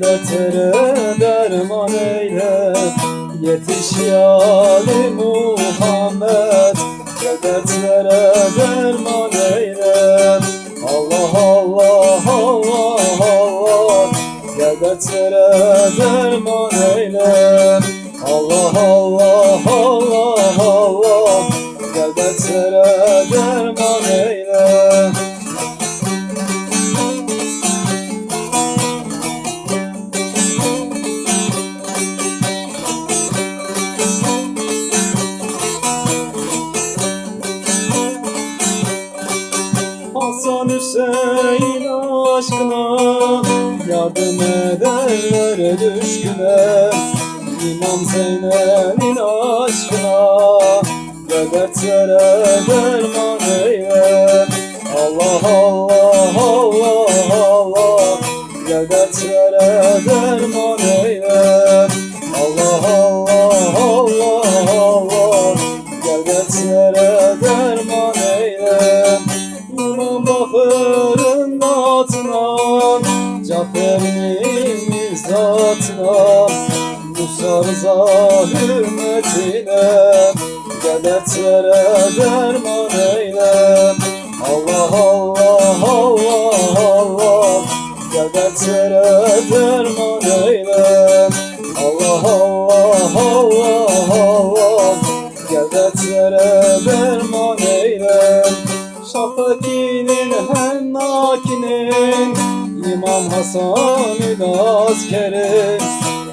Dertlere derman eyle. Yetiş ya Ali Muhammed Gel dertlere derman eyle. Allah Allah Allah Allah Gel dertlere derman eyle. Allah Allah Allah Hasan Hüseyin aşkına Yardım edenlere düşküne. İmam Zeynel'in aşkına Ve dertlere derman eyle. Allah Allah Allah Allah Gel dertlere derman eyle. Allah Allah Allah Allah Gel dertlere Rıza hürmetine Gel dertlere derman eyle. Allah Allah Allah Allah Gel dertlere derman eyle. Allah Allah Allah Allah Gel dertlere derman eyle. Şafakinin hennakinin İmam Hasan'ın askeri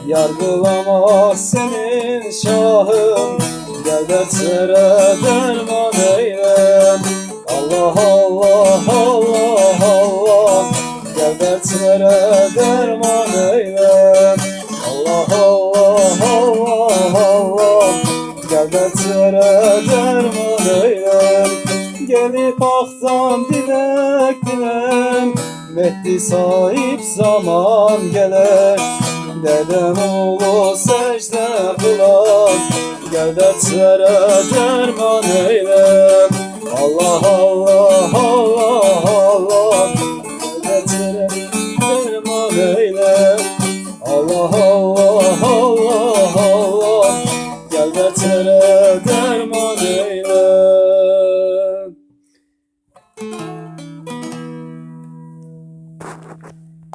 Yargılamaz senin şahın. Gel dertlere derman eyle. Allah Allah Allah Allah. Gel dertlere derman eyle. Allah Allah Allah Allah. Gel dertlere derman eyle. Gelip aksam dilek dilem. Mehdi sahip zaman gelir Dedem oğlu secde kılar Gel dertlere derman eyle Allah Allah Allah Allah. Gel dertlere derman eyle Allah Allah Allah Allah. Gel dertlere derman